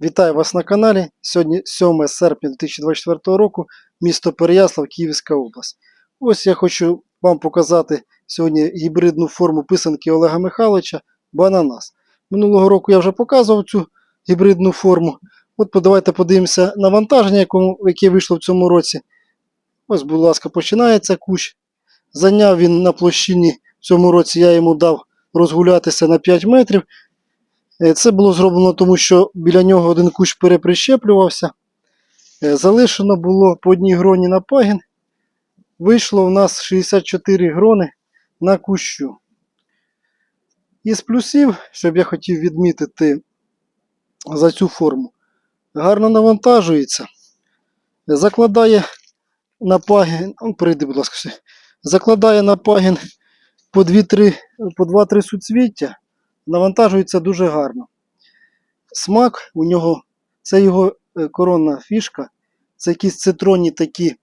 Вітаю вас на каналі. Сьогодні 7 серпня 2024 року, місто Переяслав, Київська область. Ось я хочу вам показати сьогодні гібридну форму писанки Олега Михайловича Бананас. Минулого року я вже показував цю гібридну форму. От давайте подивимося навантаження, яке вийшло в цьому році. Ось, будь ласка, починається кущ. Зайняв він на площині в цьому році, я йому дав розгулятися на 5 метрів. Е, Це було зроблено тому, що біля нього один кущ переприщеплювався. Е, Залишено було по одній гроні на пагін. Вийшло в нас 64 грони на кущу. Із плюсів, щоб я хотів відмітити за цю форму, гарно навантажується. Закладає на пагін. Прийди, будь ласка. Закладає на пагін по 2-3 по 2-3 суцвіття навантажується дуже гарно. Смак у нього, це його е, коронна фішка. Це якісь цитронні такі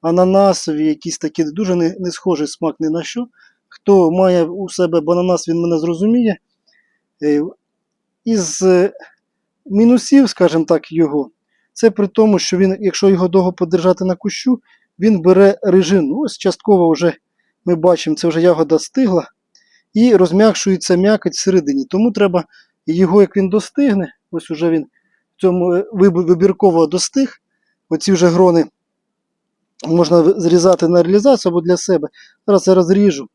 ананасові, якісь такі дуже не, не схожий смак ні на що. Хто має у себе бананас, він мене зрозуміє. Е, Із е, мінусів, скажімо так, його, це при тому, що він, якщо його довго подержати на кущу, він бере режину. Ось частково вже ми бачимо, це вже ягода стигла і розм'якшується м'якоть всередині. Тому треба його, як він достигне, ось уже він в цьому е, вибірково достиг. Оці вже грони можна зрізати на реалізацію або для себе. Зараз я розріжу.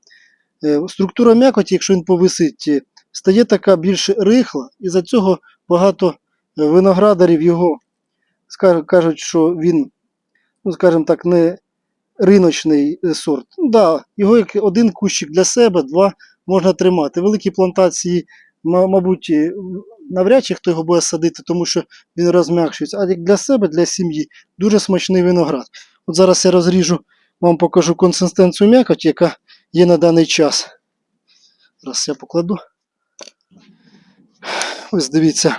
Е, Структура м'якоті, якщо він повисить, е, стає така більш рихла, і за цього багато виноградарів його кажуть, що він, ну скажімо так, не риночний сорт. Ну, да, його як один кущик для себе, два можна тримати. Великі плантації, мабуть, навряд чи хто його буде садити, тому що він розм'якшується. А як для себе, для сім'ї, дуже смачний виноград. От зараз я розріжу, вам покажу консистенцію м'якоті, яка є на даний час. Зараз я покладу. Ось дивіться.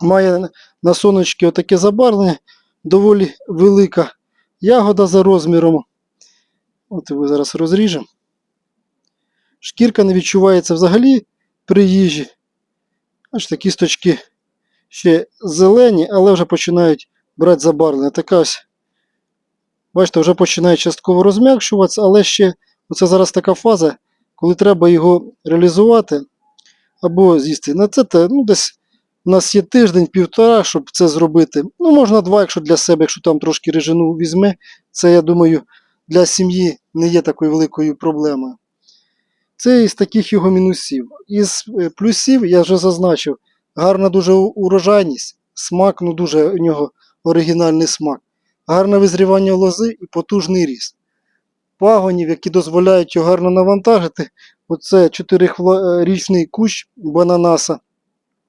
Має на сонечки отаке забарвлення, доволі велика ягода за розміром. От його зараз розріжемо. Шкірка не відчувається взагалі при їжі. Бачите, кісточки ще зелені, але вже починають брати забарвлення. Така ось, бачите, вже починає частково розм'якшуватися, але ще оце зараз така фаза, коли треба його реалізувати або з'їсти. На це ну, десь у нас є тиждень-півтора, щоб це зробити. Ну, можна два, якщо для себе, якщо там трошки режину візьме. Це, я думаю, для сім'ї не є такою великою проблемою. Це із таких його мінусів. Із е, плюсів я вже зазначив, гарна дуже урожайність, смак, ну дуже у нього оригінальний смак, гарне визрівання лози і потужний ріст. Пагонів, які дозволяють його гарно навантажити. Оце 4-річний кущ бананаса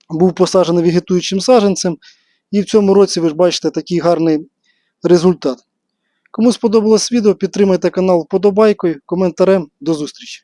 був посаджений вегетуючим саджанцем. І в цьому році ви ж бачите такий гарний результат. Кому сподобалось відео, підтримайте канал вподобайкою, коментарем. До зустрічі!